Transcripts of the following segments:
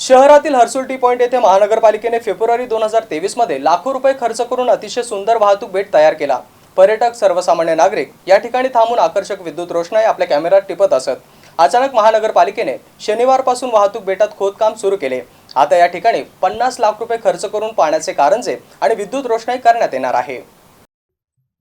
शहरातील Harsul T point येथे महानगरपालिकेने फेब्रुवारी दोन हजार तेवीसमध्ये लाखो रुपये खर्च करून अतिशय सुंदर वाहतूक बेट तयार केला. पर्यटक सर्वसामान्य नागरिक या ठिकाणी थांबून आकर्षक विद्युत रोषणाई आपल्या कॅमेऱ्यात टिपत असत. अचानक महानगरपालिकेने शनिवारपासून वाहतूक बेटात खोदकाम सुरू केले. आता या ठिकाणी पन्नास लाख रुपये खर्च करून पाण्याचे कारंजे आणि विद्युत रोषणाई करण्यात येणार आहे.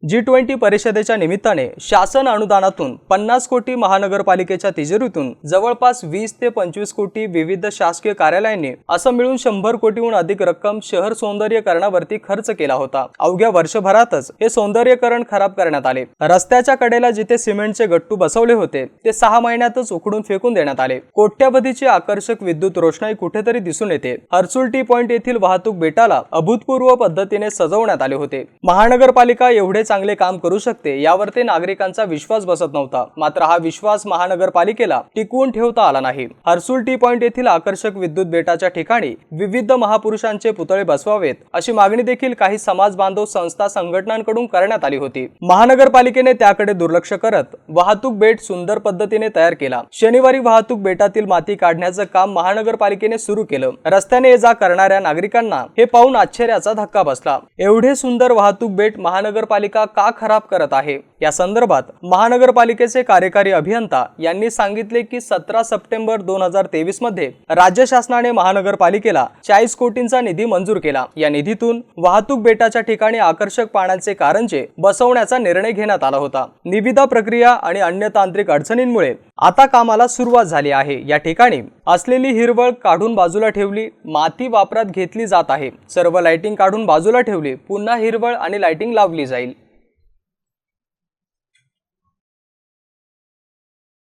जी ट्वेंटी परिषदेच्या निमित्ताने शासन अनुदानातून पन्नास कोटी महानगरपालिकेच्या तिजोरीतून जवळपास वीस ते पंचवीस कोटी विविध शासकीय कार्यालयांनी असं मिळून शंभर कोटीहून अधिक रक्कम शहर सौंदर्यकरणावरती खर्च केला होता. अवघ्या वर्षभरातच हे सौंदर्यकरण खराब करण्यात आले. रस्त्याच्या कडेला जिथे सिमेंटचे गट्टू बसवले होते ते सहा महिन्यातच उकडून फेकून देण्यात आले. कोट्यावधीची आकर्षक विद्युत रोषणाई कुठेतरी दिसून येते. हर्सुल टी पॉइंट येथील वाहतूक बेटाला अभूतपूर्व पद्धतीने सजवण्यात आले होते. महानगरपालिका एवढे चांगले काम करू शकते यावर ते नागरिकांचा विश्वास बसत नव्हता. मात्र हा विश्वास महानगरपालिकेला टिकवून ठेवता आला नाही. हर्सुल टी पॉइंट येथील आकर्षक विद्युत बेटाच्या ठिकाणी विविध महापुरुषांचे पुतळे बसवावेत अशी मागणी देखील काही समाज बांधव संस्था संघटनांकडून करण्यात आली होती. महानगरपालिकेने त्याकडे दुर्लक्ष करत वाहतूक बेट सुंदर पद्धतीने तयार केला. शनिवारी वाहतूक बेटातील माती काढण्याचं काम महानगरपालिकेने सुरू केलं. रस्त्याने ये जा करणाऱ्या नागरिकांना हे पाहून आश्चर्याचा धक्का बसला. एवढे सुंदर वाहतूक बेट महानगरपालिका का खराब करत आहे? या संदर्भात महानगरपालिकेचे कार्यकारी अभियंता यांनी सांगितले की सतरा सप्टेंबर दोन हजार तेवीसमध्ये राज्य शासनाने महानगरपालिकेला चाळीस कोटींचा निधी मंजूर केला. या निधीतून वाहतूक बेटाच्या ठिकाणी आकर्षक पाण्याचे कारंजे बसवण्याचा निर्णय घेण्यात आला होता. निविदा प्रक्रिया आणि अन्य तांत्रिक अडचणींमुळे आता कामाला सुरुवात झाली आहे. या ठिकाणी असलेली हिरवळ काढून बाजूला ठेवली माती वापरात घेतली जात आहे. सर्व लाइटिंग काढून बाजूला ठेवली पुन्हा हिरवळ आणि लाइटिंग लावली जाईल.